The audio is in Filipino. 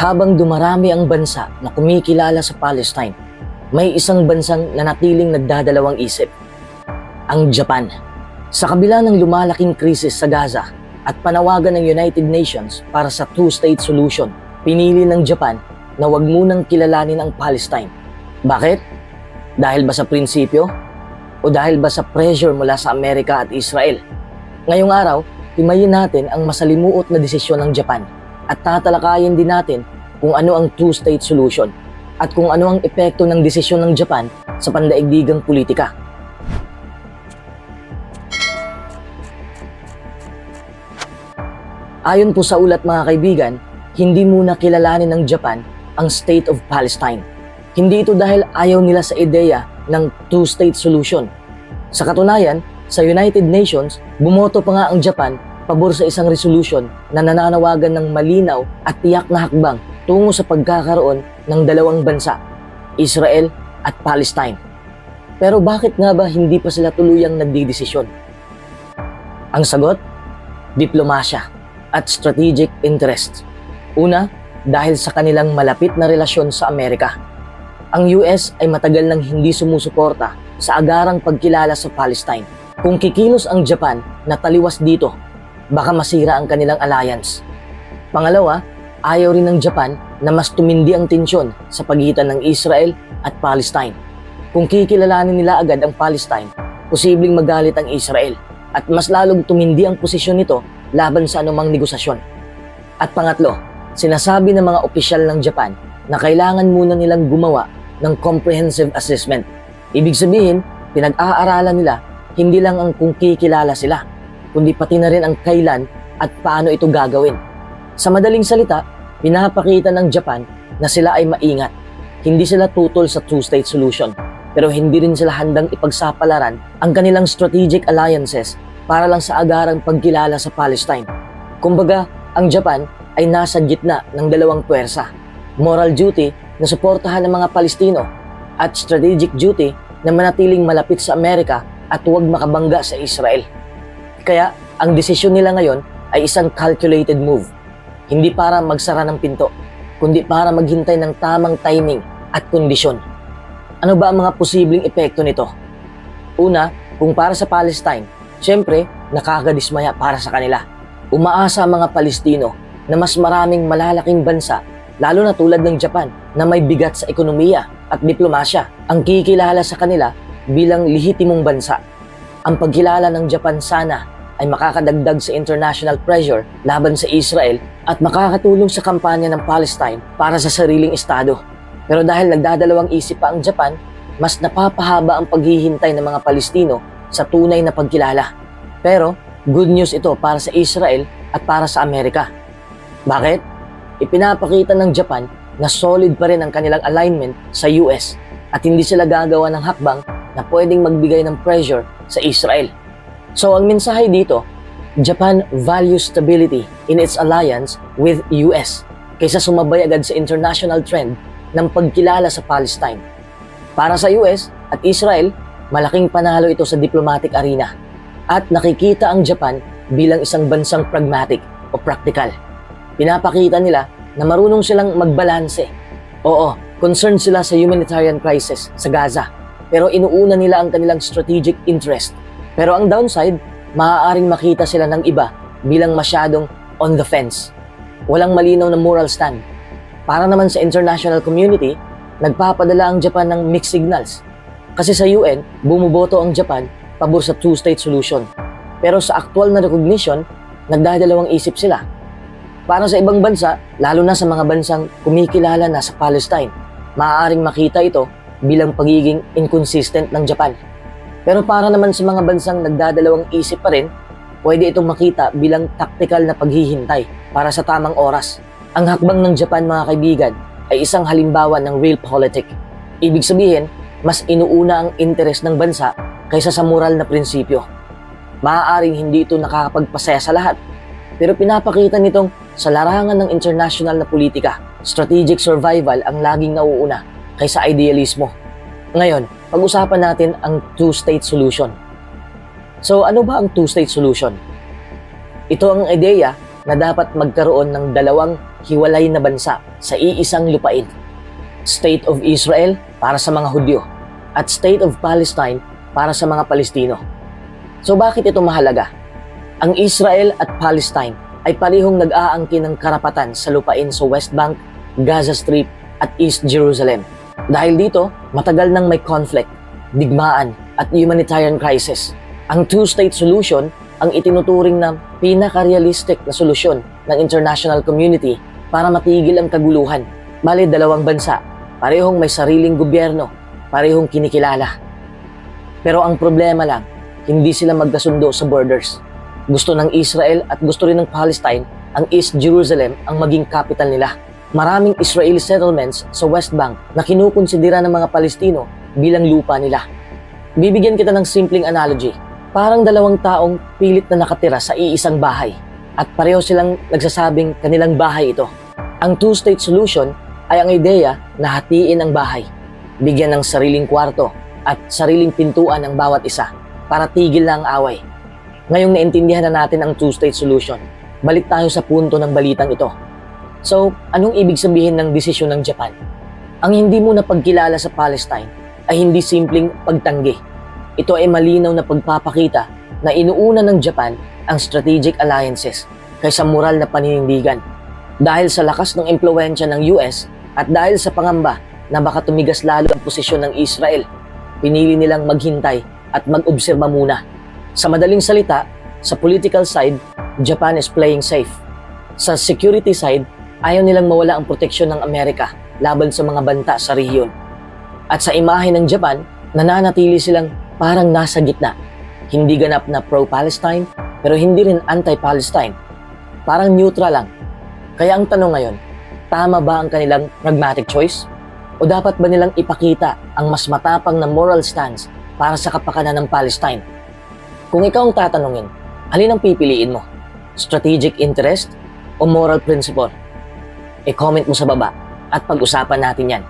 Habang dumarami ang bansa na kumikilala sa Palestine, may isang bansang nanatiling nagdadalawang isip. Ang Japan. Sa kabila ng lumalaking krisis sa Gaza at panawagan ng United Nations para sa two-state solution, pinili ng Japan na wag munang kilalanin ang Palestine. Bakit? Dahil ba sa prinsipyo? O dahil ba sa pressure mula sa Amerika at Israel? Ngayong araw, timayin natin ang masalimuot na desisyon ng Japan at tatalakayin din natin kung ano ang two-state solution at kung ano ang epekto ng desisyon ng Japan sa pandaigdigang politika. Ayon po sa ulat mga kaibigan, hindi muna kilalanin ng Japan ang State of Palestine. Hindi ito dahil ayaw nila sa ideya ng two-state solution. Sa katunayan, sa United Nations, bumoto pa nga ang Japan pabor sa isang resolution na nananawagan ng malinaw at tiyak na hakbang tungo sa pagkakaroon ng dalawang bansa, Israel at Palestine. Pero bakit nga ba hindi pa sila tuluyang nagdidesisyon? Ang sagot? Diplomasya at strategic interests. Una, dahil sa kanilang malapit na relasyon sa Amerika. Ang US ay matagal nang hindi sumusuporta sa agarang pagkilala sa Palestine. Kung kikilos ang Japan na taliwas dito, baka masira ang kanilang alliance. Pangalawa, ayaw rin ng Japan na mas tumindi ang tensyon sa pagitan ng Israel at Palestine. Kung kikilalanin nila agad ang Palestine, posibleng magalit ang Israel at mas lalong tumindi ang posisyon nito laban sa anumang negosasyon. At pangatlo, sinasabi ng mga opisyal ng Japan na kailangan muna nilang gumawa ng comprehensive assessment. Ibig sabihin, pinag-aaralan nila hindi lang ang kung kikilala sila, kundi pati na rin ang kailan at paano ito gagawin. Sa madaling salita, pinapakita ng Japan na sila ay maingat. Hindi sila tutol sa two-state solution, pero hindi rin sila handang ipagsapalaran ang kanilang strategic alliances para lang sa agarang pagkilala sa Palestine. Kumbaga, ang Japan ay nasa gitna ng dalawang puwersa. Moral duty na suportahan ng mga Palestino at strategic duty na manatiling malapit sa Amerika at huwag makabangga sa Israel. Kaya ang desisyon nila ngayon ay isang calculated move. Hindi para magsara ng pinto, kundi para maghintay ng tamang timing at kondisyon. Ano ba ang mga posibleng epekto nito? Una, kung para sa Palestine, syempre nakakadismaya para sa kanila. Umaasa ang mga Palestino na mas maraming malalaking bansa, lalo na tulad ng Japan, na may bigat sa ekonomiya at diplomasya, ang kikilala sa kanila bilang lehitimong bansa. Ang pagkilala ng Japan sana ay makakadagdag sa international pressure laban sa Israel at makakatulong sa kampanya ng Palestine para sa sariling estado. Pero dahil nagdadalawang isip pa ang Japan, mas napapahaba ang paghihintay ng mga Palestino sa tunay na pagkilala. Pero good news ito para sa Israel at para sa Amerika. Bakit? Ipinapakita ng Japan na solid pa rin ang kanilang alignment sa US at hindi sila gagawa ng hakbang na pwedeng magbigay ng pressure sa Israel. So ang mensahe dito, Japan values stability in its alliance with US kaysa sumabay agad sa international trend ng pagkilala sa Palestine. Para sa US at Israel, malaking panalo ito sa diplomatic arena at nakikita ang Japan bilang isang bansang pragmatic o practical. Pinapakita nila na marunong silang magbalanse. Oo, concerned sila sa humanitarian crisis sa Gaza, pero inuuna nila ang kanilang strategic interest. Pero ang downside, maaaring makita sila ng iba bilang masyadong on the fence. Walang malinaw na moral stand. Para naman sa international community, nagpapadala ang Japan ng mixed signals. Kasi sa UN, bumuboto ang Japan pabor sa two-state solution. Pero sa actual na recognition, nagdadalawang isip sila. Para sa ibang bansa, lalo na sa mga bansang kumikilala na sa Palestine, maaaring makita ito bilang pagiging inconsistent ng Japan. Pero para naman sa mga bansang nagdadalawang isip pa rin, pwede itong makita bilang tactical na paghihintay para sa tamang oras. Ang hakbang ng Japan mga kaibigan ay isang halimbawa ng realpolitik. Ibig sabihin, mas inuuna ang interes ng bansa kaysa sa moral na prinsipyo. Maaaring hindi ito nakakapagpasaya sa lahat, pero pinapakita nitong sa larangan ng international na politika, strategic survival ang laging nauuna kaysa idealismo. Ngayon, pag-usapan natin ang two-state solution. So ano ba ang two-state solution? Ito ang ideya na dapat magkaroon ng dalawang hiwalay na bansa sa iisang lupain. State of Israel para sa mga Hudyo at State of Palestine para sa mga Palestino. So bakit ito mahalaga? Ang Israel at Palestine ay parehong nag-aangkin ng karapatan sa lupain sa West Bank, Gaza Strip at East Jerusalem. Dahil dito, matagal nang may conflict, digmaan at humanitarian crisis. Ang two-state solution ang itinuturing na pinaka-realistic na solusyon ng international community para matigil ang kaguluhan. Bale, dalawang bansa, parehong may sariling gobyerno, parehong kinikilala. Pero ang problema lang, hindi sila magkasundo sa borders. Gusto ng Israel at gusto rin ng Palestine ang East Jerusalem ang maging capital nila. Maraming Israeli settlements sa West Bank na kinukonsidera ng mga Palestino bilang lupa nila. Bibigyan kita ng simpleng analogy. Parang dalawang taong pilit na nakatira sa iisang bahay at pareho silang nagsasabing kanilang bahay ito. Ang two-state solution ay ang ideya na hatiin ang bahay, bigyan ng sariling kwarto at sariling pintuan ang bawat isa para tigil na ang away. Ngayong naintindihan na natin ang two-state solution, balik tayo sa punto ng balitang ito. So, anong ibig sabihin ng desisyon ng Japan? Ang hindi mo na pagkilala sa Palestine ay hindi simpleng pagtanggi. Ito ay malinaw na pagpapakita na inuuna ng Japan ang strategic alliances kaysa moral na paninindigan. Dahil sa lakas ng impluensya ng US at dahil sa pangamba na baka tumigas lalo ang posisyon ng Israel, pinili nilang maghintay at mag-obserba muna. Sa madaling salita, sa political side, Japan is playing safe. Sa security side, ayaw nilang mawala ang proteksyon ng Amerika laban sa mga banta sa rehiyon. At sa imahe ng Japan, nananatili silang parang nasa gitna. Hindi ganap na pro-Palestine, pero hindi rin anti-Palestine. Parang neutral lang. Kaya ang tanong ngayon, tama ba ang kanilang pragmatic choice? O dapat ba nilang ipakita ang mas matapang na moral stance para sa kapakanan ng Palestine? Kung ikaw ang tatanungin, alin ang pipiliin mo? Strategic interest o moral principle? E-comment mo sa baba at pag-usapan natin yan.